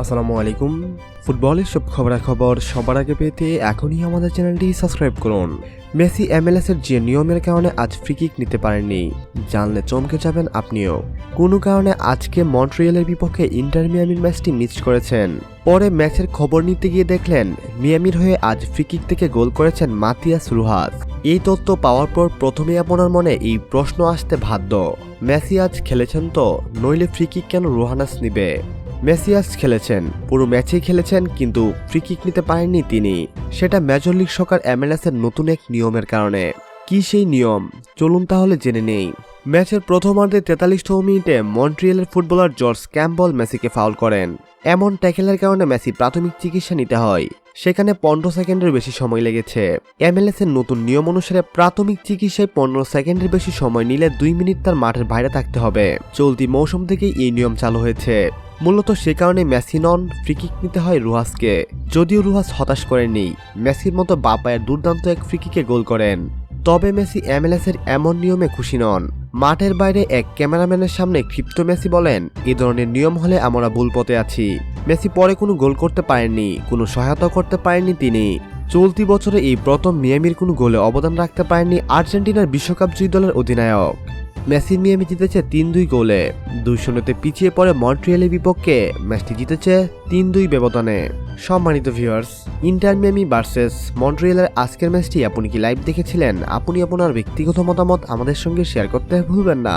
আসসালামু আলাইকুম। ফুটবলের সব খবরাখবর সবার আগে পেতে এখনই আমাদের চ্যানেলটি সাবস্ক্রাইব করুন। মেসি এমএলএস এর যে নিয়মের কারণে আজ ফ্রিকিক নিতে পারেননি, জানলে চমকে যাবেন আপনিও। কোনো কারণে আজকে মন্ট্রিয়ালের বিপক্ষে ইন্টার মিয়ামির ম্যাচটি মিস করেছেন। পরে ম্যাচের খবর নিতে গিয়ে দেখলেন, মিয়ামির হয়ে আজ ফ্রিকিক থেকে গোল করেছেন মাতিয়াস রুহাস। এই তথ্য পাওয়ার পর প্রথমে আপনার মনে এই প্রশ্ন আসতে বাধ্য। মেসি আজ খেলেছেন তো, নইলে ফ্রিকিক কেন রুহানাস নিবে? মেসিয়াস খেলেছেন। পুরো ম্যাচেই খেলেছেন, কিন্তু ফ্রিকিক নিতে পারেননি তিনি। সেটা মেজর লিগ সকার এমএলএস এর নতুন এক নিয়মের কারণে। কি সেই নিয়ম? চলুন তাহলে জেনে নেই। ম্যাচের প্রথমার্ধে তেতাল্লিশতম মিনিটে মন্ট্রিয়ালের ফুটবলার জর্জ ক্যাম্পবল মেসিকে ফাউল করেন। এমন ট্যাকেলের কারণে মেসি প্রাথমিক চিকিৎসা নিতে হয়। সেখানে পনেরো সেকেন্ডের বেশি সময় লেগেছে। এমএলএস এর নতুন নিয়ম অনুসারে প্রাথমিক চিকিৎসায় পনেরো সেকেন্ডের বেশি সময় নিলে দুই মিনিট তার মাঠের বাইরে থাকতে হবে। চলতি মৌসুম থেকেই এই নিয়ম চালু হয়েছে। মূলত সে কারণে মেসি নন, ফ্রিকিক নিতে হয় রুহাসকে। যদিও রুহাস হতাশ করেননি, মেসির মতো বাপায়ের দুর্দান্ত এক ফ্রিকিকে গোল করেন। তবে মেসি এমএলএস এর এমন নিয়মে খুশি নন। মাঠের বাইরে এক ক্যামেরাম্যানের সামনে ক্ষিপ্ত মেসি বলেন, এ ধরনের নিয়ম হলে আমরা ভুল পথে আছি। মেসি পরে কোনো গোল করতে পারেননি, কোনো সহায়তা করতে পারেননি তিনি। চলতি বছরে এই প্রথম মিয়ামির কোনো গোলে অবদান রাখতে পারেননি আর্জেন্টিনার বিশ্বকাপ জয়ী দলের অধিনায়ক। মেসি মিয়ামি জিতেছে তিন দুই গোলে। দুই শূন্যতে পিছিয়ে পড়ে মন্ট্রিয়ালের বিপক্ষে ম্যাচটি জিতেছে তিন দুই ব্যবধানে। সম্মানিত ভিউয়ার্স ইন্টার মিয়ামি ভার্সেস মন্ট্রিয়ালের আজকের ম্যাচটি আপনি কি লাইভ দেখেছিলেন? আপনি আপনার ব্যক্তিগত মতামত আমাদের সঙ্গে শেয়ার করতে ভুলবেন না।